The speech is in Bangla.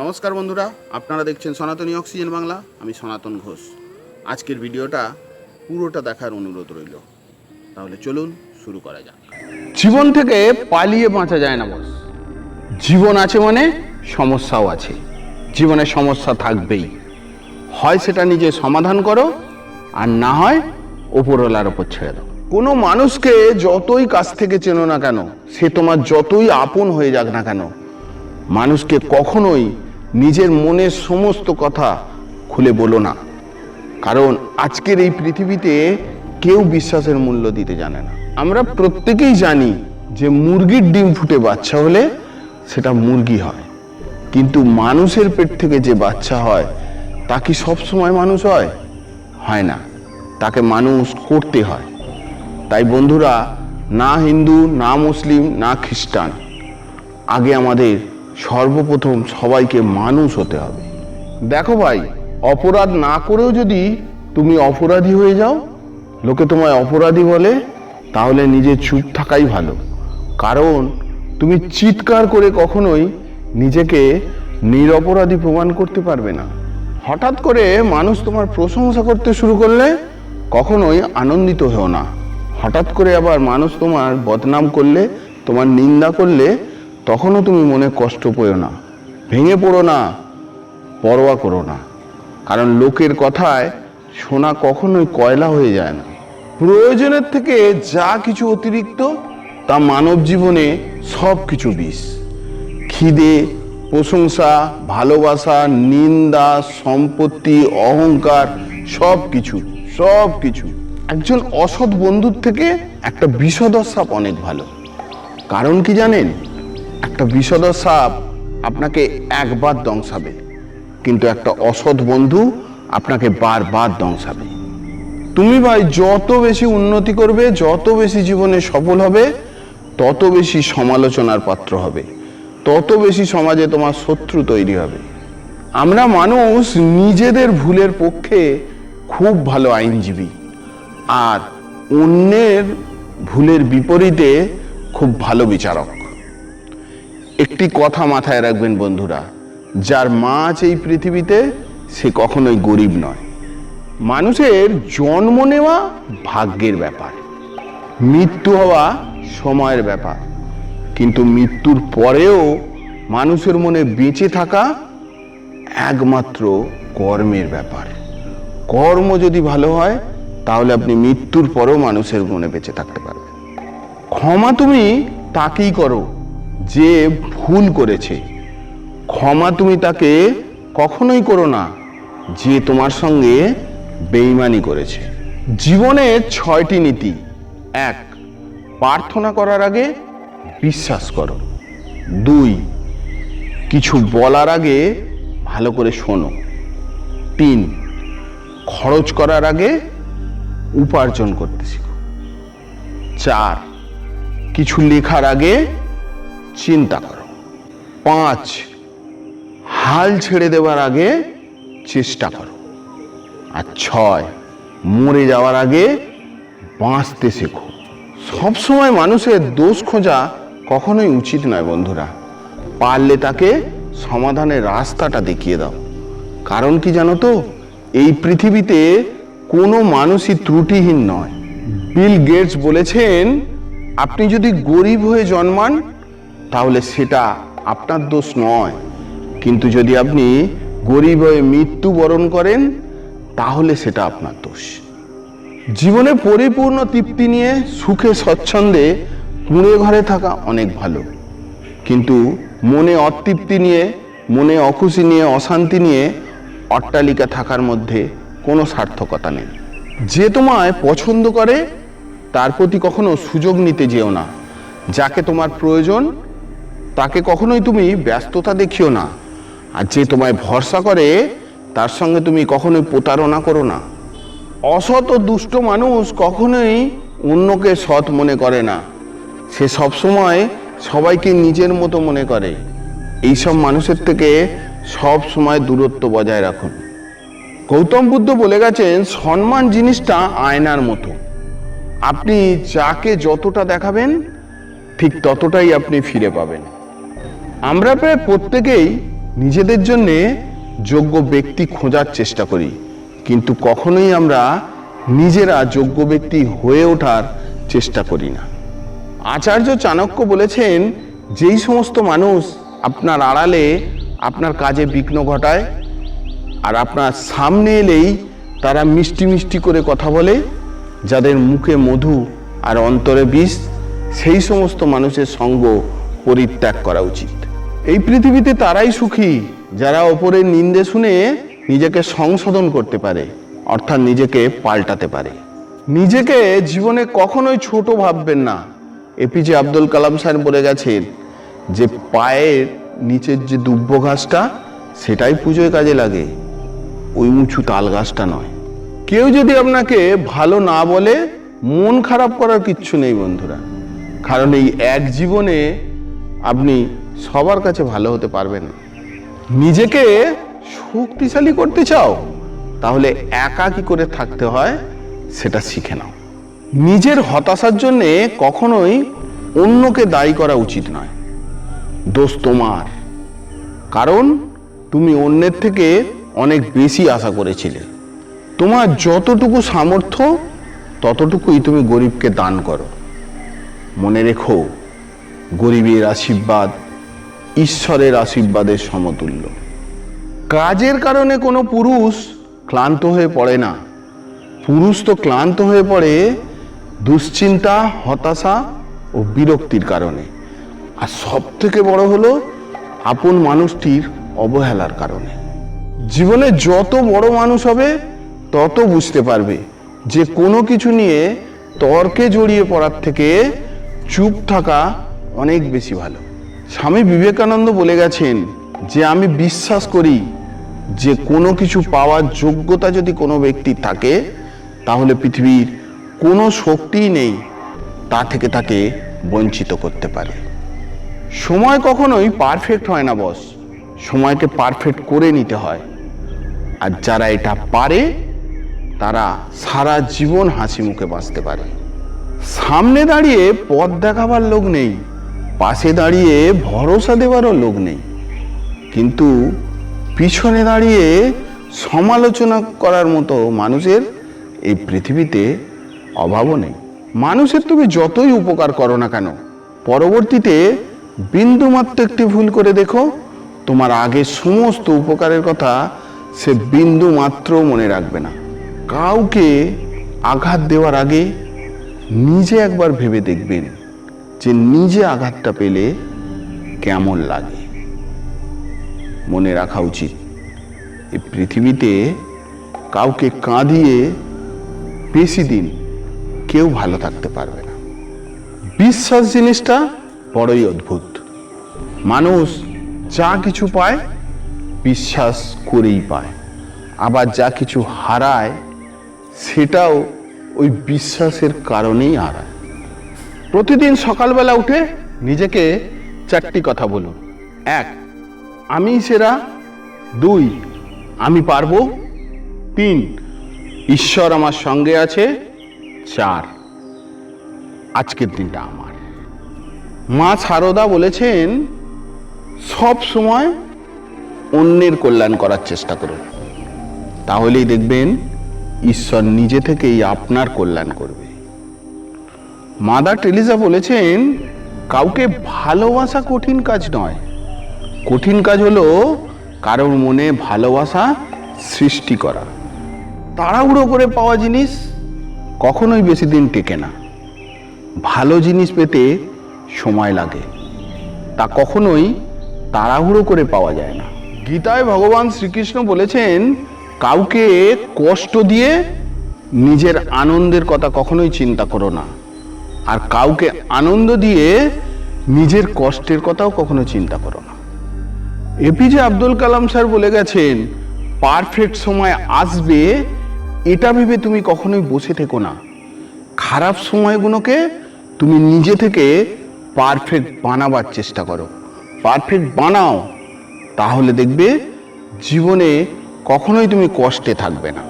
নমস্কার বন্ধুরা, আপনারা দেখছেন সনাতনী অক্সিজেন বাংলা, আমি সনাতন ঘোষ। আজকের ভিডিওটা পুরোটা দেখার অনুরোধ রইল। তাহলে চলুন শুরু করা যাক। জীবন থেকে পালিয়ে বাঁচা যায় না, বস। জীবন আছে মানে সমস্যাও আছে। জীবনে সমস্যা থাকবেই। হয় সেটা নিজে সমাধান করো, আর না হয় ওপরওয়ালার ওপর ছেড়ে দাও। কোনো মানুষকে যতই কাছ থেকে চেনো না কেন, সে তোমার যতই আপন হয়ে যাক না কেন, মানুষকে কখনোই নিজের মনের সমস্ত কথা খুলে বলো না। কারণ আজকের এই পৃথিবীতে কেউ বিশ্বাসের মূল্য দিতে জানে না। আমরা প্রত্যেকেই জানি যে মুরগির ডিম ফুটে বাচ্চা হলে সেটা মুরগি হয়। কিন্তু মানুষের পেট থেকে যে বাচ্চা হয়, তা কি সবসময় মানুষ হয়? হয় না। তাকে মানুষ করতে হয়। তাই বন্ধুরা, না হিন্দু, না মুসলিম, না খ্রিস্টান, আগে আমাদের সর্বপ্রথম সবাইকে মানুষ হতে হবে। দেখো ভাই, অপরাধ না করেও যদি তুমি অপরাধী হয়ে যাও, লোকে তোমায় অপরাধী বলে, তাহলে নিজে চুপ থাকাই ভালো। কারণ তুমি চিৎকার করে কখনোই নিজেকে নিরপরাধী প্রমাণ করতে পারবে না। হঠাৎ করে মানুষ তোমার প্রশংসা করতে শুরু করলে কখনোই আনন্দিত হও না। হঠাৎ করে আবার মানুষ তোমার বদনাম করলে, তোমার নিন্দা করলে তখনও তুমি মনে কষ্ট পেও না, ভেঙে পড়ো না, পরোয়া করো না। কারণ লোকের কথায় শোনা কখনোই কয়লা হয়ে যায় না। প্রয়োজনের থেকে যা কিছু অতিরিক্ত, তা মানব জীবনে সব কিছু বিষ। খিদে, প্রশংসা, ভালোবাসা, নিন্দা, সম্পত্তি, অহংকার সব কিছু সব কিছু একজন অসৎ বন্ধুর থেকে একটা বিষধর অনেক ভালো। কারণ কি জানেন? একটা বিষধর সাপ আপনাকে একবার দংশাবে, কিন্তু একটা অসৎ বন্ধু আপনাকে বারবার দংশাবে। তুমি ভাই, যত বেশি উন্নতি করবে, যত বেশি জীবনে সফল হবে, তত বেশি সমালোচনার পাত্র হবে, তত বেশি সমাজে তোমার শত্রু তৈরি হবে। আমরা মানুষ নিজেদের ভুলের পক্ষে খুব ভালো আইনজীবী, আর অন্যের ভুলের বিপরীতে খুব ভালো বিচারক। একটি কথা মাথায় রাখবেন বন্ধুরা, যার মা আছে এই পৃথিবীতে, সে কখনোই গরিব নয়। মানুষের জন্ম নেওয়া ভাগ্যের ব্যাপার, মৃত্যু হওয়া সময়ের ব্যাপার। কিন্তু মৃত্যুর পরেও মানুষের মনে বেঁচে থাকা একমাত্র কর্মের ব্যাপার। কর্ম যদি ভালো হয়, তাহলে আপনি মৃত্যুর পরেও মানুষের মনে বেঁচে থাকতে পারবেন। ক্ষমা তুমি তাকেই করো যে ভুল করেছে, ক্ষমা তুমি তাকে কখনোই করো না যে তোমার সঙ্গে বেইমানি করেছে। জীবনে ছয়টি নীতি। এক, প্রার্থনা করার আগে বিশ্বাস করো। দুই, কিছু বলার আগে ভালো করে শোনো। তিন, খরচ করার আগে উপার্জন করতে শিখো। চার, কিছু লেখার আগে চিন্তা করো। পাঁচ, হাল ছেড়ে দেওয়ার আগে চেষ্টা করো। আর ছয়, মরে যাওয়ার আগে বাঁচতে শেখো। সবসময় মানুষের দোষ খোঁজা কখনোই উচিত নয় বন্ধুরা। পারলে তাকে সমাধানের রাস্তাটা দেখিয়ে দাও। কারণ কি জানো তো? এই পৃথিবীতে কোনো মানুষই ত্রুটিহীন নয়। বিল গেটস বলেছেন, আপনি যদি গরিব হয়ে জন্মান তাহলে সেটা আপনার দোষ নয়। কিন্তু যদি আপনি গরিব হয়ে মৃত্যুবরণ করেন, তাহলে সেটা আপনার দোষ। জীবনে পরিপূর্ণ তৃপ্তি নিয়ে সুখে স্বচ্ছন্দে কুঁড়ে ঘরে থাকা অনেক ভালো। কিন্তু মনে অতৃপ্তি নিয়ে, মনে অখুশি নিয়ে, অশান্তি নিয়ে অট্টালিকা থাকার মধ্যে কোনো সার্থকতা নেই। যে তোমায় পছন্দ করে, তার প্রতি কখনো সুযোগ নিতে যেও না। যাকে তোমার প্রয়োজন তাকে কখনোই তুমি ব্যস্ততা দেখিও না। আর যে তোমায় ভরসা করে, তার সঙ্গে তুমি কখনোই প্রতারণা করো না। অসৎ ও দুষ্ট মানুষ কখনোই অন্যকে সৎ মনে করে না। সে সবসময় সবাইকে নিজের মতো মনে করে। এইসব মানুষের থেকে সব সময় দূরত্ব বজায় রাখুন। গৌতম বুদ্ধ বলে গেছেন, সম্মান জিনিসটা আয়নার মতো। আপনি যাকে যতটা দেখাবেন, ঠিক ততটাই আপনি ফিরে পাবেন। আমরা প্রায় প্রত্যেকেই নিজেদের জন্যে যোগ্য ব্যক্তি খোঁজার চেষ্টা করি। কিন্তু কখনোই আমরা নিজেরা যোগ্য ব্যক্তি হয়ে ওঠার চেষ্টা করি না। আচার্য চাণক্য বলেছেন, যেই সমস্ত মানুষ আপনার আড়ালে আপনার কাজে বিঘ্ন ঘটায় আর আপনার সামনে এলেই তারা মিষ্টি মিষ্টি করে কথা বলে, যাদের মুখে মধু আর অন্তরে বিষ, সেই সমস্ত মানুষের সঙ্গ পরিত্যাগ করা উচিত। এই পৃথিবীতে তারাই সুখী, যারা ওপরের নিন্দে শুনে নিজেকে সংশোধন করতে পারে, অর্থাৎ নিজেকে পাল্টাতে পারে। নিজেকে জীবনে কখনোই ছোট ভাববেন না। এপিজে আব্দুল কালাম স্যার বলে গেছেন যে, পায়ের নিচের যে দুব্য ঘাসটা, সেটাই পুজোয় কাজে লাগে। ওই উঁচু তাল গাছটা নয়। কেউ যদি আপনাকে ভালো না বলে, মন খারাপ করার কিচ্ছু নেই বন্ধুরা। কারণ এই এক জীবনে আপনি সবার কাছে ভালো হতে পারবেন না। নিজেকে শক্তিশালী করতে চাও তাহলে একা কি করে থাকতে হয় সেটা শিখে নাও। নিজের হতাশার জন্যে কখনোই অন্যকে দায়ী করা উচিত নয়। দোষ তোমার। কারণ তুমি অন্যের থেকে অনেক বেশি আশা করেছিলে। তোমার যতটুকু সামর্থ্য ততটুকুই তুমি গরিবকে দান করো। মনে রেখো গরিবের আশীর্বাদ ঈশ্বরের আশীর্বাদের সমতুল্য। কাজের কারণে কোনো পুরুষ ক্লান্ত হয়ে পড়ে না। পুরুষ তো ক্লান্ত হয়ে পড়ে দুশ্চিন্তা, হতাশা ও বিরক্তির কারণে। আর সব থেকে বড় হলো আপন মানুষটির অবহেলার কারণে। জীবনে যত বড় মানুষ হবে, তত বুঝতে পারবে যে কোনো কিছু নিয়ে তর্কে জড়িয়ে পড়ার থেকে চুপ থাকা অনেক বেশি ভালো। স্বামী বিবেকানন্দ বলে গেছেন যে, আমি বিশ্বাস করি যে, কোনো কিছু পাওয়ার যোগ্যতা যদি কোনো ব্যক্তির থাকে, তাহলে পৃথিবীর কোনো শক্তিই নেই তা থেকে তাকে বঞ্চিত করতে পারে। সময় কখনোই পারফেক্ট হয় না, বস। সময়কে পারফেক্ট করে নিতে হয়। আর যারা এটা পারে, তারা সারা জীবন হাসি মুখে বাঁচতে পারে। সামনে দাঁড়িয়ে পথ দেখাবার লোক নেই। পাশে দাঁড়িয়ে ভরসা দেওয়ারও লোক নেই। কিন্তু পিছনে দাঁড়িয়ে সমালোচনা করার মতো মানুষের এই পৃথিবীতে অভাবও নেই। মানুষের তুমি যতই উপকার করো না কেন, পরবর্তীতে বিন্দুমাত্র একটি ভুল করে দেখো, তোমার আগে সমস্ত উপকারের কথা সে বিন্দু মাত্র মনে রাখবে না। কাউকে আঘাত দেওয়ার আগে নিজে একবার ভেবে দেখবেন। যে নিজে আঘাতটা পেলে কেমন লাগে? মনে রাখা উচিত এই পৃথিবীতে কাউকে কাঁদিয়ে বেশি দিন কেউ ভালো থাকতে পারবে না। বিশ্বাস জিনিসটা বড়ই অদ্ভুত। মানুষ যা কিছু পায়, বিশ্বাস করেই পায়। আবার যা কিছু হারায়, সেটাও ওই বিশ্বাসের কারণেই হারায়। প্রতিদিন সকালবেলা উঠে নিজেকে চারটি কথা বলুন। এক, আমি সেরা। দুই, আমি পারব। তিন, ঈশ্বর আমার সঙ্গে আছে। চার, আজকের দিনটা আমার। মা সারদা বলেছেন, সব সময় অন্যের কল্যাণ করার চেষ্টা করুন। তাহলেই দেখবেন, ঈশ্বর নিজে থেকেই আপনার কল্যাণ করবে। মাদার টেলিসা বলেছেন, কাউকে ভালোবাসা কঠিন কাজ নয়। কঠিন কাজ হলো কারোর মনে ভালোবাসা সৃষ্টি করা। তাড়াহুড়ো করে পাওয়া জিনিস কখনোই বেশি দিন টেকে না। ভালো জিনিস পেতে সময় লাগে। তা কখনোই তাড়াহুড়ো করে পাওয়া যায় না। গীতায় ভগবান শ্রীকৃষ্ণ বলেছেন, কাউকে কষ্ট দিয়ে নিজের আনন্দের কথা কখনোই চিন্তা করো না। আর কাউকে আনন্দ দিয়ে নিজের কষ্টের কথাও কখনো চিন্তা করো না। এপিজে আব্দুল কালাম স্যার বলে গেছেন, পারফেক্ট সময় আসবে, এটা ভেবে তুমি কখনোই বসে থেকো না। খারাপ সময়গুলোকে তুমি নিজে থেকে পারফেক্ট বানাবার চেষ্টা করো। পারফেক্ট বানাও, তাহলে দেখবে জীবনে কখনোই তুমি কষ্টে থাকবে না।